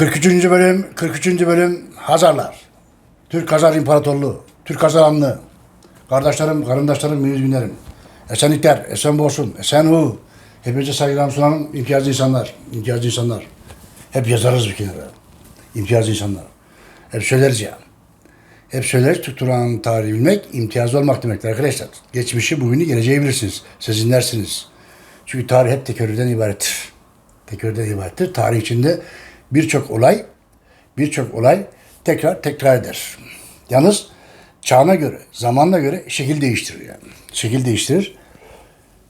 43. bölüm 43. bölüm Hazarlar. Türk Hazar İmparatorluğu. Türk Hazarlığı. Kardeşlerim, karındaşlarım, mühür günlerim. Esenlikler, esen olsun, esen hu. Hepinize saygılarımı sunarım. İmtiyazlı insanlar, imtiyazlı insanlar. Hep yazarız bir kenara. İmtiyazlı insanlar. Hep söyleriz ya. Hep söyleriz. Türk Turan'ın tarihi bilmek, imtiyazlı olmak demektir arkadaşlar. Geçmişi, bugünü, geleceği bilirsiniz. Siz dinlersiniz. Çünkü tarih hep tekerrürden ibarettir. Tekerrürden ibarettir. Tarih içinde birçok olay, birçok olay tekrar tekrar eder. Yalnız çağına göre, zamanla göre şekil değiştirir yani. Şekil değiştirir.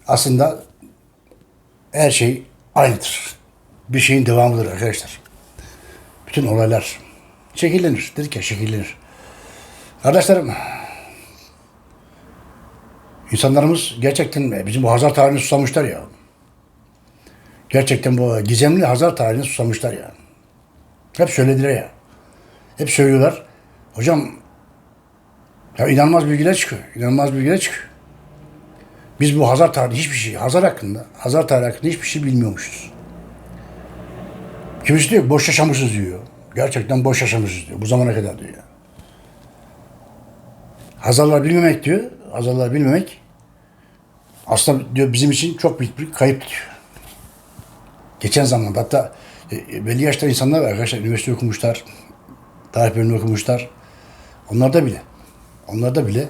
Aslında her şey aynıdır. Bir şeyin devamıdır arkadaşlar. Bütün olaylar şekillenir. Dedik ya şekillenir. Kardeşlerim, insanlarımız gerçekten bizim bu Hazar tarihini susamışlar ya. Gerçekten bu gizemli Hazar tarihini susamışlar ya. Hep söylediler ya. Hep söylüyorlar. Hocam ya inanılmaz bilgiler çıkıyor. İnanılmaz bilgiler çıkıyor. Biz bu Hazar tarihi hiçbir şey, Hazar hakkında, Hazar tarihi hakkında hiçbir şey bilmiyormuşuz. Kimisi diyor boş yaşamışız diyor. Gerçekten boş yaşamışız diyor. Bu zamana kadar diyor. Hazarlar bilmemek diyor. Hazarlar bilmemek aslında diyor bizim için çok büyük bir kayıp diyor. Geçen zamanda hatta e, belli yaşta insanlar var arkadaşlar üniversite okumuşlar, tarih bölümü okumuşlar. Onlarda bile, onlarda bile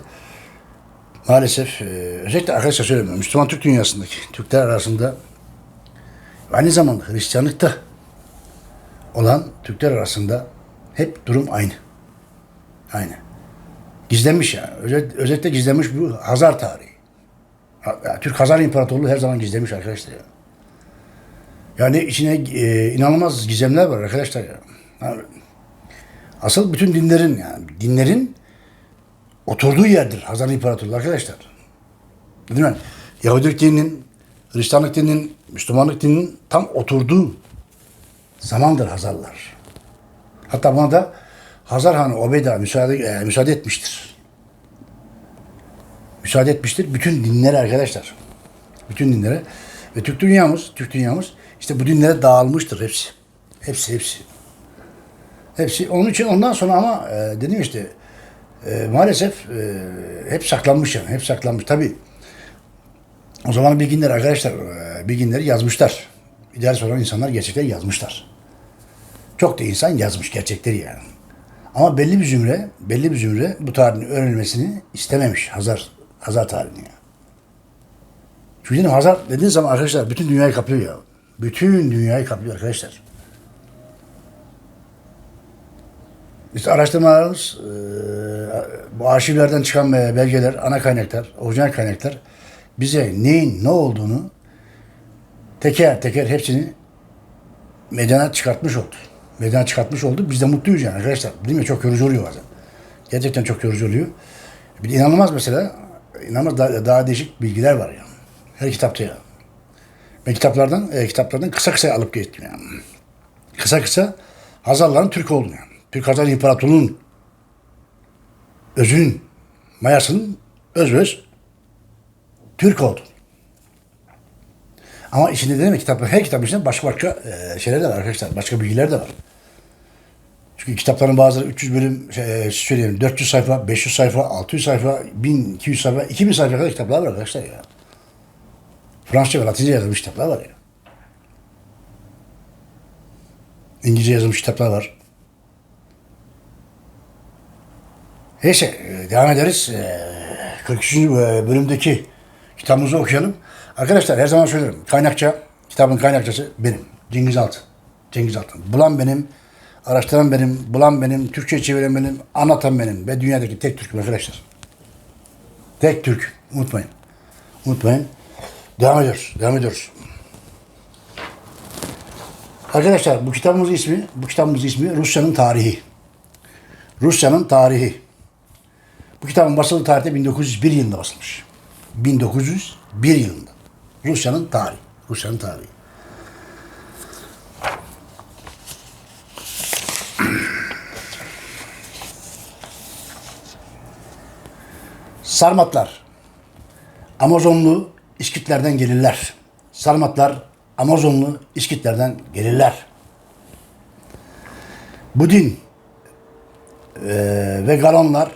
maalesef e, özellikle arkadaşlar söylemiyorum. Müslüman Türk dünyasındaki Türkler arasında aynı zamanda Hristiyanlıkta olan Türkler arasında hep durum aynı. Aynı. Gizlenmiş ya. Özet, özetle gizlenmiş bu Hazar tarihi. Türk Hazar İmparatorluğu her zaman gizlemiş arkadaşlar ya. Yani içine e, inanılmaz gizemler var arkadaşlar ya. Ha, Asıl bütün dinlerin yani dinlerin oturduğu yerdir Hazar İmparatorluğu arkadaşlar. Değil mi? Yahudilik dininin, Hristiyanlık dininin, Müslümanlık dininin tam oturduğu zamandır Hazarlar. Hatta buna da Hazar Hanı Obeda müsaade, e, müsaade etmiştir. Müsaade etmiştir bütün dinlere arkadaşlar. Bütün dinlere. Ve Türk dünyamız, Türk dünyamız işte bu dinlere dağılmıştır hepsi. Hepsi, hepsi. Hepsi. Onun için ondan sonra ama e, dedim işte e, maalesef e, hep saklanmış yani. Hep saklanmış. Tabii o zaman bilginler arkadaşlar e, bilginleri yazmışlar. İdeal olan insanlar gerçekten yazmışlar. Çok da insan yazmış gerçekleri yani. Ama belli bir zümre, belli bir zümre bu tarihin öğrenilmesini istememiş Hazar, Hazar tarihini. ya. Çünkü Hazar dediğin zaman arkadaşlar bütün dünyayı kaplıyor ya. Bütün dünyayı kaplıyor arkadaşlar. İşte araştırmalarımız, e, bu arşivlerden çıkan belgeler, ana kaynaklar, orijinal kaynaklar bize neyin ne olduğunu teker teker hepsini meydana çıkartmış oldu. Meydana çıkartmış oldu. Biz de mutluyuz yani arkadaşlar. Değil mi? Çok yorucu oluyor bazen. Gerçekten çok yorucu oluyor. Bir inanılmaz mesela, inanılmaz daha, daha değişik bilgiler var yani. Her kitapta ya. Ben kitaplardan, e, kitaplardan kısa kısa alıp geçtim yani. Kısa kısa Hazarların Türk olduğunu yani. Türk Hazar İmparatorluğu'nun özünün, mayasının öz öz Türk oldu. Ama içinde dedim ya kitap, her kitabın içinde başka başka e, şeyler de var arkadaşlar. Başka bilgiler de var. Çünkü kitapların bazıları 300 bölüm, şey, e, söyleyeyim 400 sayfa, 500 sayfa, 600 sayfa, 1200 sayfa, 2000 sayfa kadar kitaplar var arkadaşlar ya. Fransızca ve Latince yazılmış kitaplar var ya. İngilizce yazılmış kitaplar var. Neyse e, devam ederiz. E, 43. bölümdeki kitabımızı okuyalım. Arkadaşlar her zaman söylerim. Kaynakça, kitabın kaynakçası benim. Cengiz Altın. Cengiz Altın. Bulan benim, araştıran benim, bulan benim, Türkçe çeviren benim, anlatan benim ve dünyadaki tek Türk'üm arkadaşlar. Tek Türk. Unutmayın. Unutmayın. Devam ediyoruz. Devam ediyoruz. Arkadaşlar bu kitabımızın ismi, bu kitabımızın ismi Rusya'nın tarihi. Rusya'nın tarihi. Bu kitabın basılı tarihte 1901 yılında basılmış. 1901 yılında. Rusya'nın tarihi. Rusya'nın tarihi. Sarmatlar. Amazonlu İskitlerden gelirler. Sarmatlar Amazonlu İskitlerden gelirler. Budin eee, ve Galonlar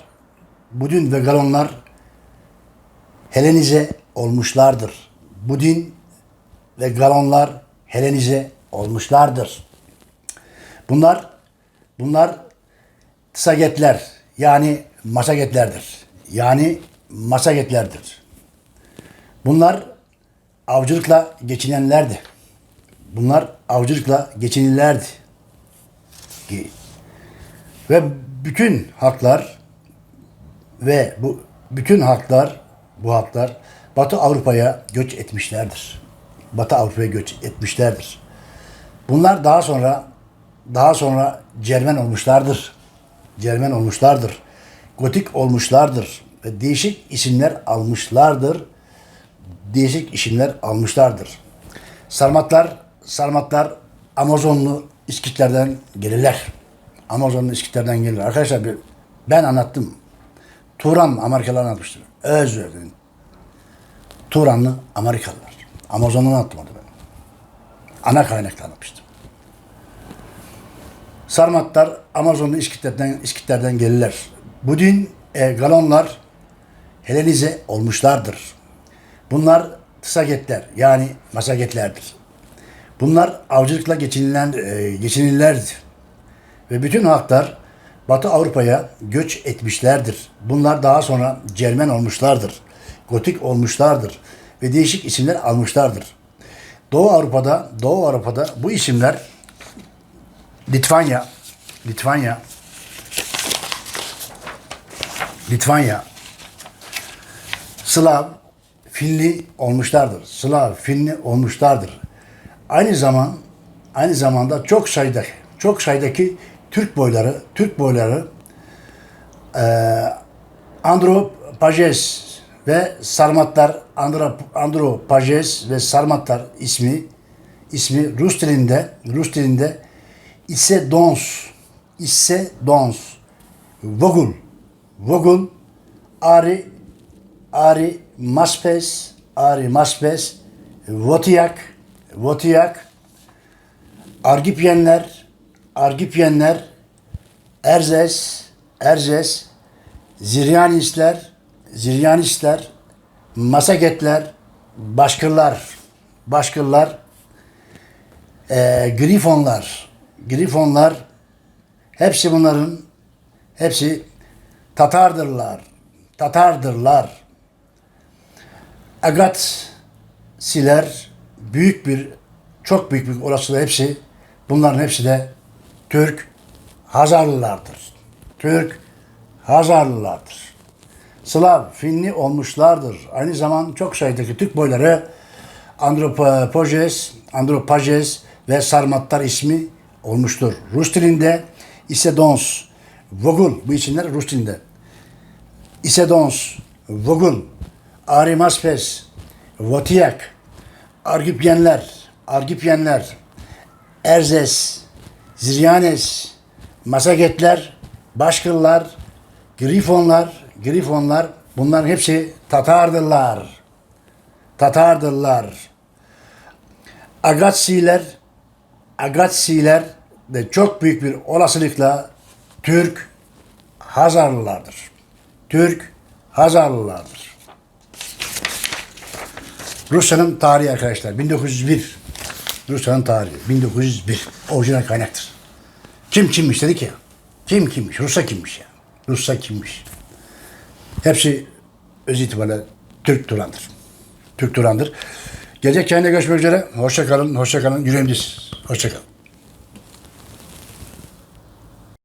Budin ve Galonlar Helenize olmuşlardır. Budin ve Galonlar Helenize olmuşlardır. Bunlar bunlar tsagetler yani masagetlerdir. Yani masagetlerdir. Bunlar avcılıkla geçinenlerdi. Bunlar avcılıkla geçinirlerdi. Ve bütün halklar ve bu bütün halklar bu halklar Batı Avrupa'ya göç etmişlerdir. Batı Avrupa'ya göç etmişlerdir. Bunlar daha sonra daha sonra Cermen olmuşlardır. Cermen olmuşlardır. Gotik olmuşlardır ve değişik isimler almışlardır. Değişik isimler almışlardır. Sarmatlar, sarmatlar Amazonlu İskitlerden gelirler. Amazonlu İskitlerden gelirler. Arkadaşlar bir- ben anlattım. Turan Amerikalılar anlatmıştır. Öz verin. Turanlı Amerikalılar. Amazon'u anlatmadı ben. Ana kaynakla anlatmıştım. Sarmatlar Amazonlu İskitlerden, İskitlerden gelirler. Bu din e, Galonlar Helenize olmuşlardır. Bunlar Tsagetler yani Masagetlerdir. Bunlar avcılıkla geçinilen, e, geçinirlerdi. Ve bütün halklar Batı Avrupa'ya göç etmişlerdir. Bunlar daha sonra Cermen olmuşlardır. Gotik olmuşlardır. Ve değişik isimler almışlardır. Doğu Avrupa'da, Doğu Avrupa'da bu isimler Litvanya, Litvanya, Litvanya, Slav, Finli olmuşlardır. Slav, Finli olmuşlardır. Aynı zaman aynı zamanda çok sayıda çok sayıdaki Türk boyları, Türk boyları eee Andropajes ve Sarmatlar Andro, Andropajes ve Sarmatlar ismi ismi Rus dilinde Rus dilinde ise dons ise dons Vogul Vogul Ari Ari Maspes Ari Maspes Votiyak Votiyak Argipyenler Argipyenler Erzes Erzes Ziryanistler Ziryanistler Masagetler Başkırlar Başkırlar eee, Grifonlar Grifonlar hepsi bunların hepsi Tatardırlar Tatardırlar Agatsiler büyük bir çok büyük bir olasılıkla hepsi bunların hepsi de Türk Hazarlılardır. Türk Hazarlılardır. Slav, Finli olmuşlardır. Aynı zaman çok sayıdaki Türk boyları Andropojes, Andropajes ve Sarmatlar ismi olmuştur. Rus dilinde Isedons, Vogul bu isimler Rus dilinde. Isedons, Vogul, Arimaspes, Votiyak, Argipyenler, Argipyenler, Erzes, Ziryanes, Masagetler, Başkırlar, Grifonlar, Grifonlar bunların hepsi Tatardırlar. Tatardırlar. Agatsiler, Agatsiler de çok büyük bir olasılıkla Türk Hazarlılardır. Türk Hazarlılardır. Rusya'nın tarihi arkadaşlar 1901. Rusya'nın tarihi 1901. Orijinal kaynaktır. Kim kimmiş dedik ya. Kim kimmiş? Rusya kimmiş ya. Rusya kimmiş? Hepsi öz itibariyle Türk Turan'dır. Türk Turan'dır. Gelecek yayında görüşmek üzere. Hoşça kalın, hoşça kalın. Yüreğimdeyiz. Hoşça kalın.